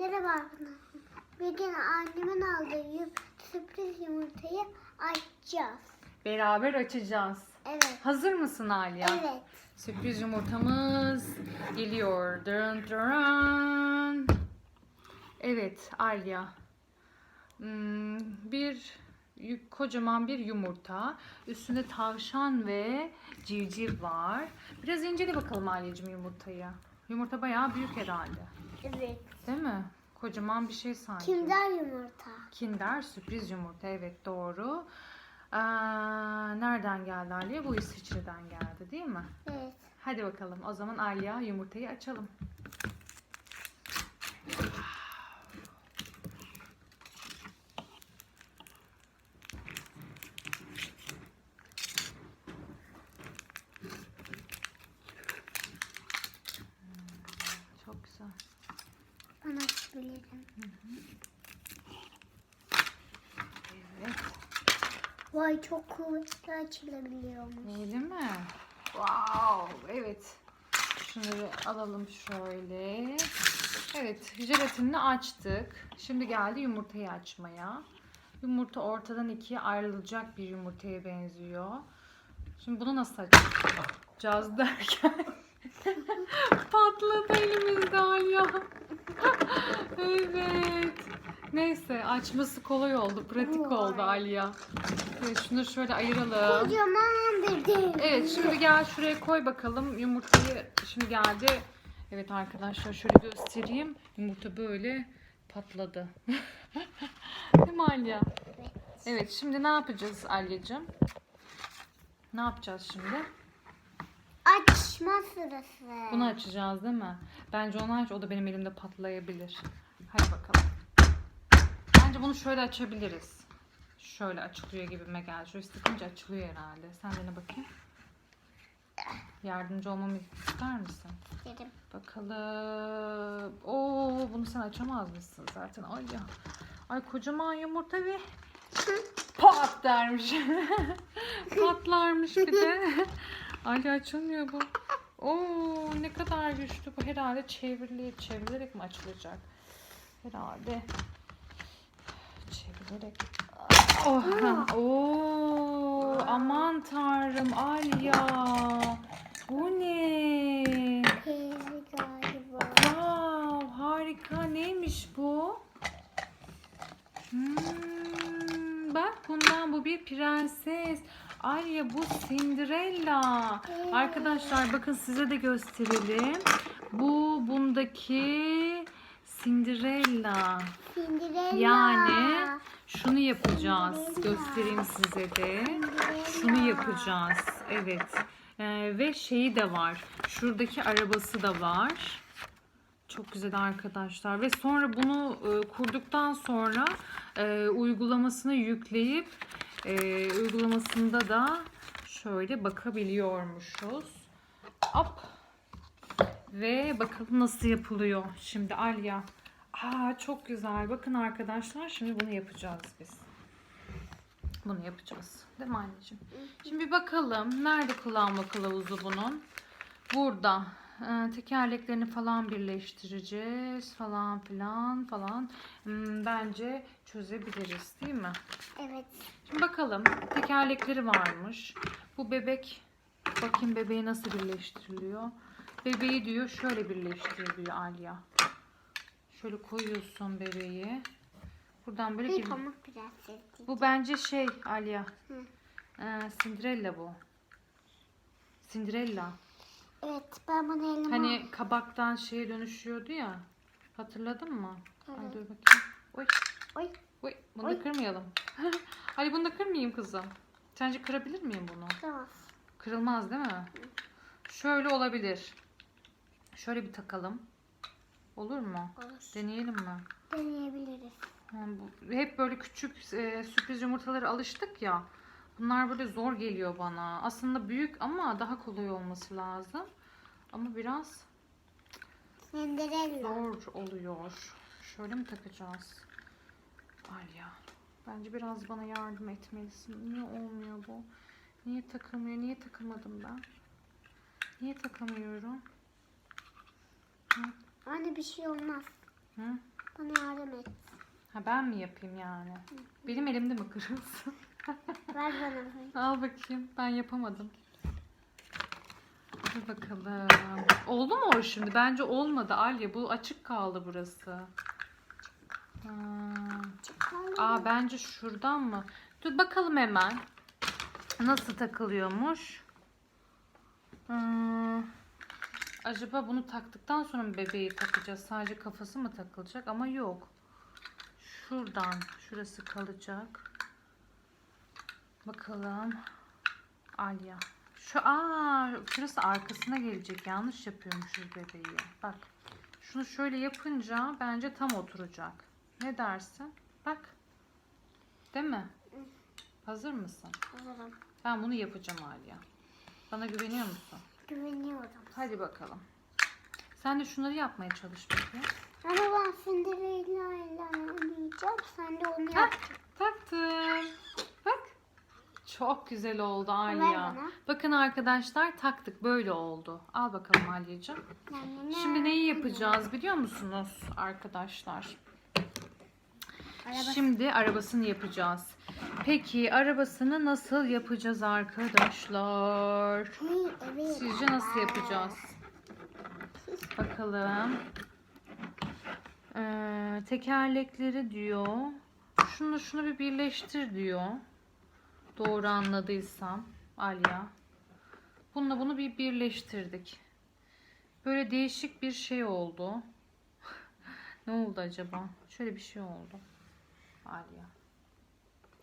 Merhaba arkadaşlar. Bir gün annemin aldığı sürpriz yumurtayı açacağız. Beraber açacağız. Evet. Hazır mısın Aliya? Evet. Sürpriz yumurtamız geliyor. Dırın dırın. Evet Alya. Hmm, bir kocaman bir yumurta. Üstünde tavşan ve civciv var. Biraz incele bakalım Alya'cığım yumurtayı. Yumurta bayağı büyük herhalde. Evet. Değil mi? Kocaman bir şey sanki. Kinder yumurta. Kinder sürpriz yumurta evet doğru. Aa, nereden geldi Alya? Bu İsviçre'den geldi değil mi? Evet. Hadi bakalım o zaman Alya yumurtayı açalım. Hmm, Çok güzel. Ben açabilirim. Vay çok kuvvetli açılabiliyormuş. Öyle mi? Wow, evet. Şunları alalım şöyle. Evet, jelatinini açtık. Şimdi geldi yumurtayı açmaya. Yumurta ortadan ikiye ayrılacak bir yumurtaya benziyor. Şimdi bunu nasıl açacağız derken patladı elimizde Alya. Evet. Neyse açması kolay oldu, pratik oldu. Alya. Evet, şunu şöyle ayıralım. Kocaman bir dev. Evet şimdi gel şuraya koy bakalım yumurtayı şimdi geldi. Evet arkadaşlar şöyle göstereyim. Yumurta böyle patladı. Değil mi Alya? Evet. Evet şimdi ne yapacağız Alya'cığım? Ne yapacağız şimdi? Açma sırası. Bunu açacağız değil mi? Bence onu aç o da benim elimde patlayabilir. Hadi bakalım. Bence bunu şöyle açabiliriz. Şöyle açılıyor gibime geldi. Şöyle sıkınca açılıyor herhalde. Sen dene bakayım. Yardımcı olmamı ister misin? Dedim. Bakalım. Oo, bunu sen açamaz mısın zaten? Ay ya. Ay kocaman yumurta ve pat dermiş. Patlarmış bir de. Ay açılmıyor bu. Oo ne kadar güçlü bu. Herhalde çevrili, çevrilerek mi açılacak? Herhalde. Çevirerek. Oh, Oo, aman tanrım Alya. Bu ne? Teyze galiba. Wow, harika. Neymiş bu? Hmm, bak bundan bu bir prenses. Arya bu Cinderella. Arkadaşlar bakın size de gösterelim. Bu bundaki Cinderella. Cinderella. Yani şunu yapacağız. Göstereyim size de. Şunu yapacağız. Evet. Ee, ve şeyi de var. Şuradaki arabası da var. Çok güzel arkadaşlar. Ve sonra bunu e, kurduktan sonra e, uygulamasını yükleyip e, uygulamasında da şöyle bakabiliyormuşuz. Hop. Ve bakalım nasıl yapılıyor. Şimdi Alya. Aa çok güzel. Bakın arkadaşlar şimdi bunu yapacağız biz. Bunu yapacağız. Değil mi anneciğim? Şimdi bir bakalım. Nerede kullanma kılavuzu bunun? Burada. Ee, tekerleklerini falan birleştireceğiz falan filan falan. Hmm, bence çözebiliriz değil mi? Evet. Şimdi bakalım. Tekerlekleri varmış. Bu bebek bakayım bebeği nasıl birleştiriliyor. Bebeği diyor şöyle birleştir diyor Alya. Şöyle koyuyorsun bebeği. Buradan böyle Bir pamuk prenses. Bu bence şey Alya. Hı. Ee, Cinderella bu. Cinderella. Evet ben bunu elime Hani kabaktan şeye dönüşüyordu ya. Hatırladın mı? Ay Evet. dur bakayım. Oy. Oy. Oy. Bunu Oy. da kırmayalım. Ali bunu da kırmayayım kızım. Sence kırabilir miyim bunu? Tamam. Kırılmaz değil mi? Şöyle olabilir. Şöyle bir takalım. Olur mu? Olur. Deneyelim mi? Deneyebiliriz. Bu- Hep böyle küçük e, sürpriz yumurtalara alıştık ya. Bunlar böyle zor geliyor bana. Aslında büyük ama daha kolay olması lazım. Ama biraz Cinderella. zor oluyor. Şöyle mi takacağız? Alya. Bence biraz bana yardım etmelisin. Niye olmuyor bu? Niye takılmıyor? Niye takamadım ben? Niye takamıyorum? Anne bir şey olmaz. Hı? et. Ha ben mi yapayım yani? Benim elimde mi kırılsın? Ver bana. Al bakayım. Ben yapamadım. Dur bakalım. Oldu mu o şimdi? Bence olmadı Alya. Bu açık kaldı burası. Ha. Aa bence şuradan mı? Dur bakalım hemen. Nasıl takılıyormuş? Hmm. Acaba bunu taktıktan sonra mı bebeği takacağız? Sadece kafası mı takılacak? Ama yok. Şuradan. Şurası kalacak. Bakalım. Alya. Şu aa şurası arkasına gelecek. Yanlış yapıyormuşuz bebeği. Bak. Şunu şöyle yapınca bence tam oturacak. Ne dersin? Bak. Değil mi? Hazır mısın? Hazırım. Ben bunu yapacağım Alya. Bana güveniyor musun? Güveniyorum. Hadi bakalım. Sen de şunları yapmaya çalış peki. Ama ben ile oynayacağım. Sen de onu yap. taktım. Çok güzel oldu Alya. Bakın arkadaşlar taktık böyle oldu. Al bakalım Alya'cığım. Şimdi neyi yapacağız biliyor musunuz arkadaşlar? Araba- Şimdi arabasını yapacağız. Peki arabasını nasıl yapacağız arkadaşlar? Sizce nasıl yapacağız? Bakalım. Ee, tekerlekleri diyor. Şunu şunu bir birleştir diyor. Doğru anladıysam Alya. Bununla bunu bir birleştirdik. Böyle değişik bir şey oldu. ne oldu acaba? Şöyle bir şey oldu. Alya.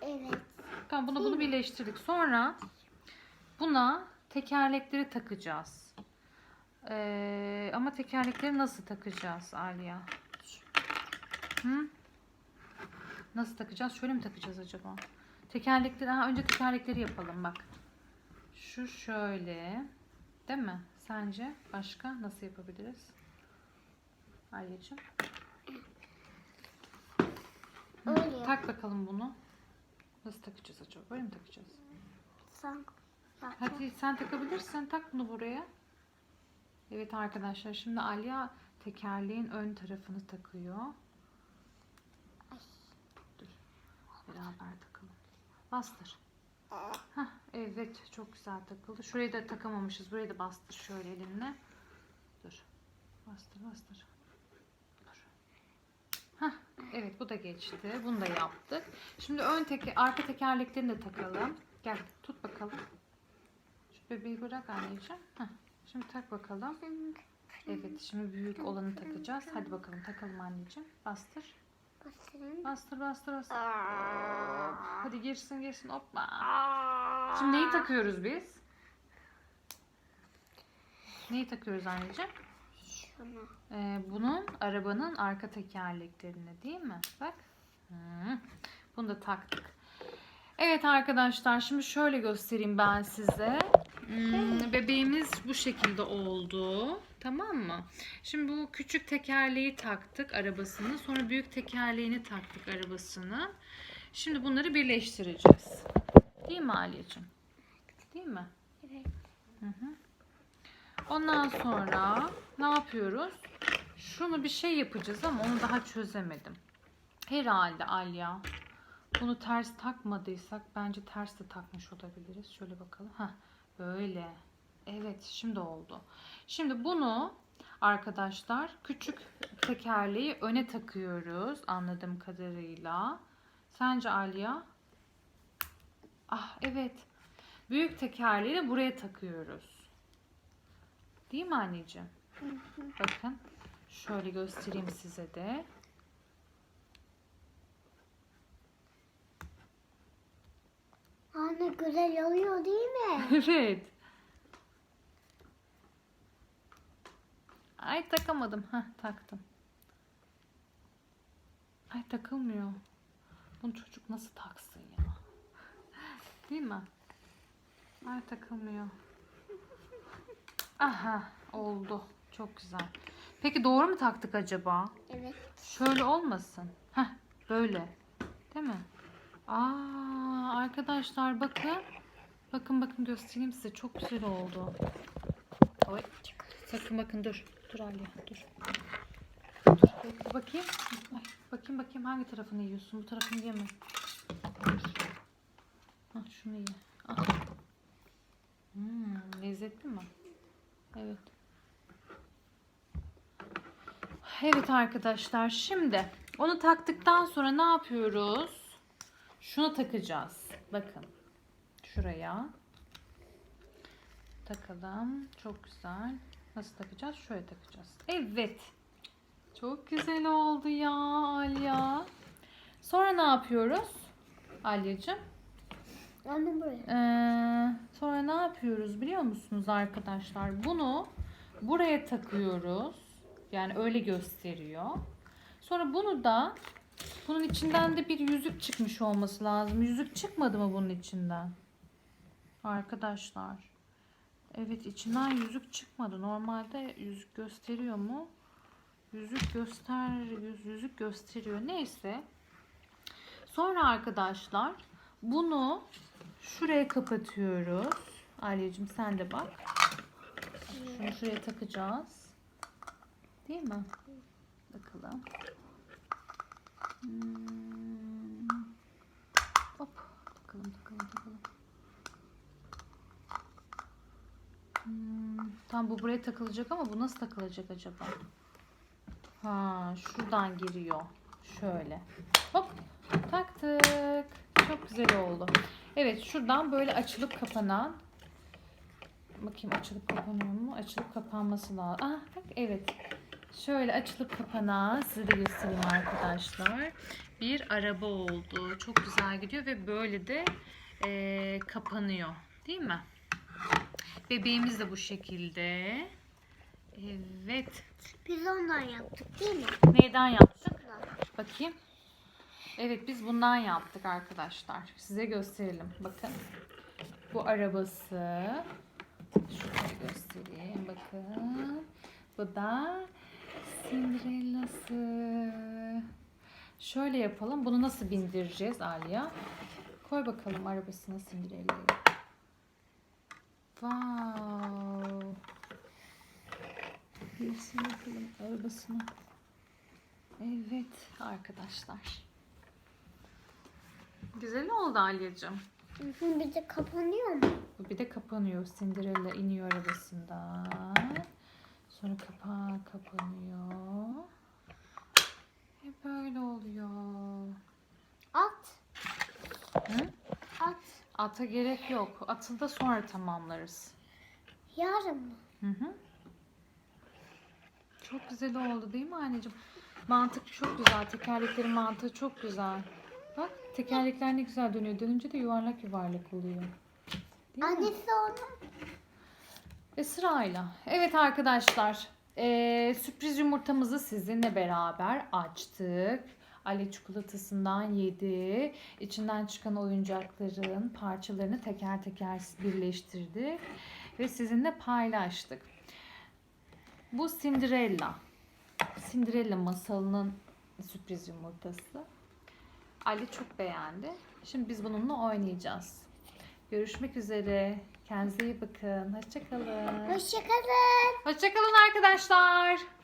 Evet. Tamam bunu bunu birleştirdik. Sonra buna tekerlekleri takacağız. Ee, ama tekerlekleri nasıl takacağız Aliya? Hı? Nasıl takacağız? Şöyle mi takacağız acaba? Tekerlekleri, ha, önce tekerlekleri yapalım bak. Şu şöyle. Değil mi? Sence başka nasıl yapabiliriz? Alyacığım. Öyle. Tak bakalım bunu. Nasıl takacağız acaba? Böyle mi takacağız? Sen bak. Hadi sen takabilirsen tak bunu buraya. Evet arkadaşlar şimdi Alya tekerleğin ön tarafını takıyor. Dur. Beraber takalım. Bastır. Hah, evet çok güzel takıldı. Şurayı da takamamışız. Burayı da bastır şöyle elinle. Dur. Bastır bastır. Dur. Hah, evet bu da geçti. Bunu da yaptık. Şimdi ön teke arka tekerleklerini de takalım. Gel tut bakalım. Şu bebeği bırak anneciğim. Heh, Şimdi tak bakalım. Evet şimdi büyük olanı takacağız. Hadi bakalım takalım anneciğim. Bastır. Basın. Bastır bastır bastır. Hadi girsin girsin hoppa. Şimdi neyi takıyoruz biz? Neyi takıyoruz anneciğim? Şunu. Ee, bunun arabanın arka tekerleklerine değil mi? Bak. Hı. Bunu da taktık. Evet arkadaşlar şimdi şöyle göstereyim ben size. Hmm, bebeğimiz bu şekilde oldu. Tamam mı? Şimdi bu küçük tekerleği taktık arabasını. Sonra büyük tekerleğini taktık arabasını. Şimdi bunları birleştireceğiz. Değil mi Aliyeciğim? Değil mi? Evet. Hı hı. Ondan sonra ne yapıyoruz? Şunu bir şey yapacağız ama onu daha çözemedim. Herhalde Alya. Bunu ters takmadıysak bence ters de takmış olabiliriz. Şöyle bakalım. Heh, böyle. Evet şimdi oldu. Şimdi bunu arkadaşlar küçük tekerleği öne takıyoruz anladığım kadarıyla. Sence Alya? Ah evet. Büyük tekerleği de buraya takıyoruz. Değil mi anneciğim? Bakın. Şöyle göstereyim size de. Anne güzel oluyor değil mi? Evet. Ay takamadım. Heh taktım. Ay takılmıyor. Bunu çocuk nasıl taksın ya? Değil mi? Ay takılmıyor. Aha oldu. Çok güzel. Peki doğru mu taktık acaba? Evet. Şöyle olmasın. Heh, böyle. Değil mi? Aa, arkadaşlar bakın. Bakın bakın göstereyim size. Çok güzel oldu. Oy. Bakın bakın dur. Dur Ali dur. Dur. Bakayım. Ay, bakayım bakayım hangi tarafını yiyorsun? Bu tarafını yeme. Al şunu ye. Al. Hmm, lezzetli mi? Evet. Evet arkadaşlar şimdi onu taktıktan sonra ne yapıyoruz? Şunu takacağız. Bakın. Şuraya. Takalım. Çok güzel. Nasıl takacağız? Şöyle takacağız. Evet. Çok güzel oldu ya Alya. Sonra ne yapıyoruz? Alyacığım. Anne buraya. Ee, sonra ne yapıyoruz biliyor musunuz arkadaşlar? Bunu buraya takıyoruz. Yani öyle gösteriyor. Sonra bunu da bunun içinden de bir yüzük çıkmış olması lazım. Yüzük çıkmadı mı bunun içinden? Arkadaşlar. Evet içinden yüzük çıkmadı. Normalde yüzük gösteriyor mu? Yüzük göster yüz- yüzük gösteriyor. Neyse. Sonra arkadaşlar bunu şuraya kapatıyoruz. Alya'cığım sen de bak. Şunu şuraya takacağız. Değil mi? Bakalım. Hmm. Hop. Takalım takalım takalım. Tam bu buraya takılacak ama bu nasıl takılacak acaba? Ha, şuradan giriyor. Şöyle. Hop. Taktık. Çok güzel oldu. Evet şuradan böyle açılıp kapanan bakayım açılıp kapanıyor mu? Açılıp kapanması lazım. Ah bak evet. Şöyle açılıp kapanan size de göstereyim arkadaşlar. Bir araba oldu. Çok güzel gidiyor ve böyle de eee, kapanıyor. Değil mi? Bebeğimiz de bu şekilde. Evet. Biz ondan yaptık değil mi? Neyden yaptık? Bakayım. Evet biz bundan yaptık arkadaşlar. Size gösterelim. Bakın. Bu arabası. Şöyle göstereyim. Bakın. Bu da Cinderella'sı. Şöyle yapalım. Bunu nasıl bindireceğiz Aliya? Koy bakalım arabasına Cinderella'yı. Wow. Girsin bakalım arabasına. Evet arkadaşlar. Güzel oldu Alya'cığım. Bir de kapanıyor mu? Bu bir de kapanıyor. Cinderella iniyor arabasından. Sonra kapağı kapanıyor. Ve böyle oluyor. At. Hı? At. Ata gerek yok. Atı da sonra tamamlarız. Yarın mı? Hı hı. Çok güzel oldu değil mi anneciğim? Mantık çok güzel. Tekerleklerin mantığı çok güzel. Bak tekerlekler ne güzel dönüyor. Dönünce de yuvarlak yuvarlak oluyor. Değil mi? Annesi onu. Ve sırayla. Evet arkadaşlar. eee, sürpriz yumurtamızı sizinle beraber açtık. Ali çikolatasından yedi. İçinden çıkan oyuncakların parçalarını teker teker birleştirdik. Ve sizinle paylaştık. Bu Cinderella. Cinderella masalının sürpriz yumurtası. Ali çok beğendi. Şimdi biz bununla oynayacağız. Görüşmek üzere. Kendinize iyi bakın. Hoşçakalın. Hoşçakalın. Hoşçakalın arkadaşlar.